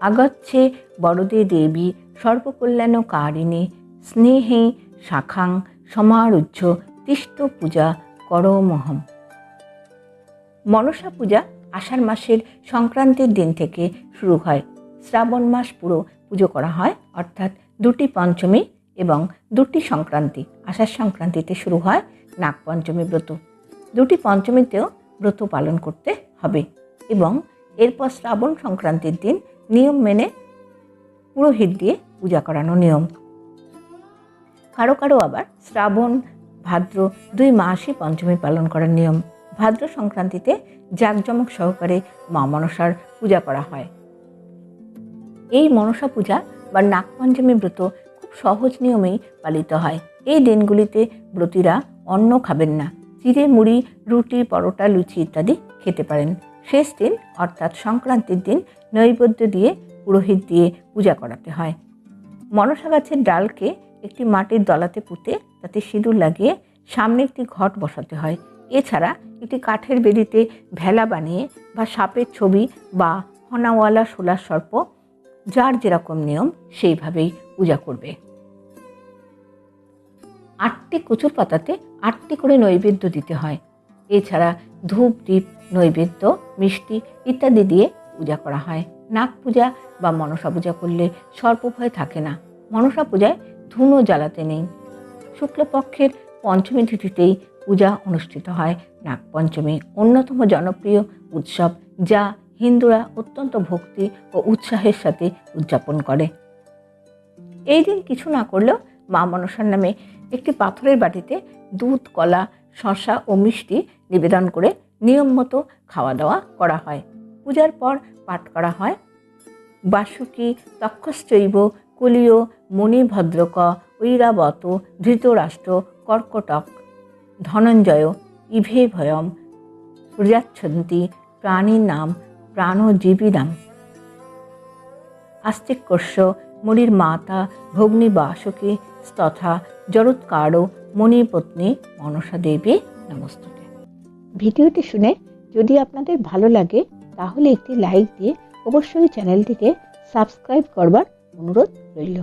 আগচ্ছে বড়দে দেবী সর্বকল্যাণ কারিণী স্নেহে শাখাং সমারুহ্য তিষ্ঠ পূজা করমহম মনসা পূজা আষাঢ় মাসের সংক্রান্তির দিন থেকে শুরু হয়। শ্রাবণ মাস পুরো পুজো করা হয়, অর্থাৎ দুটি পঞ্চমী এবং দুটি সংক্রান্তি। আষাঢ় সংক্রান্তিতে শুরু হয় নাগপঞ্চমী ব্রত। দুটি পঞ্চমীতেও ব্রত পালন করতে হবে এবং এরপর শ্রাবণ সংক্রান্তির দিন নিয়ম মেনে পুরোহিত দিয়ে পূজা করানো নিয়ম। কারও কারও আবার শ্রাবণ, ভাদ্র দুই মাসই পঞ্চমী পালন করার নিয়ম। ভাদ্র সংক্রান্তিতে জাঁকজমক সহকারে মা মনসার পূজা করা হয়। এই মনসা পূজা বা নাগপঞ্চমী ব্রত খুব সহজ নিয়মেই পালিত হয়। এই দিনগুলিতে ব্রতীরা অন্ন খাবেন না। চিড়ে, মুড়ি, রুটি, পরোটা, লুচি ইত্যাদি খেতে পারেন। শেষ দিন, অর্থাৎ সংক্রান্তির দিন, নৈবেদ্য দিয়ে, পুরোহিত দিয়ে পূজা করাতে হয়। মনসা গাছের ডালকে একটি মাটির দলাতে পুঁতে তাতে সিঁদুর লাগিয়ে সামনে একটি ঘট বসাতে হয়। এছাড়া একটি কাঠের বেদিতে ভেলা বানিয়ে বা সাপের ছবি বা হনাওয়ালা সোলার সর্প, যার যেরকম নিয়ম, সেইভাবেই পূজা করবে। আটটি কচুর পাতাতে আটটি করে নৈবেদ্য দিতে হয়। এছাড়া ধূপ দ্বীপ নৈবেদ্য, মিষ্টি ইত্যাদি দিয়ে পূজা করা হয়। নাগ পূজা বা মনসা পূজা করলে সর্পভয় থাকে না। মনসা পূজায় ধুনো জ্বালাতে নেই। শুক্লপক্ষের পঞ্চমী তিথিতেই পূজা অনুষ্ঠিত হয় নাগপঞ্চমী অন্যতম জনপ্রিয় উৎসব যা হিন্দুরা অত্যন্ত ভক্তি ও উৎসাহের সাথে উদযাপন করে। এই দিন কিছু না করলেও মা মনসার নামে একটি পাথরের বাটিতে দুধ, কলা শশা ও মিষ্টি নিবেদন করে নিয়ম মতো খাওয়া দাওয়া করা হয়। পূজার পর পাঠ করা হয়। বাসুকি, তক্ষশ্চৈব, কুলীয়, মণিভদ্রক, ঐরাবত, ধৃতরাষ্ট্র, কর্কটক, ধনঞ্জয় ইভে ভয়ম প্রজাচ্ছন্তি প্রাণীর নাম প্রাণজীবী নাম আস্তিকর্ষ মণির মাতা ভগ্নী বাসুকী তথা জরৎকারো মণিপত্নী মনসা দেবী নমস্তুতে। ভিডিওটি শুনে যদি আপনাদের ভালো লাগে, তাহলে একটি লাইক দিয়ে অবশ্যই চ্যানেলটিকে সাবস্ক্রাইব করবার অনুরোধ রইল।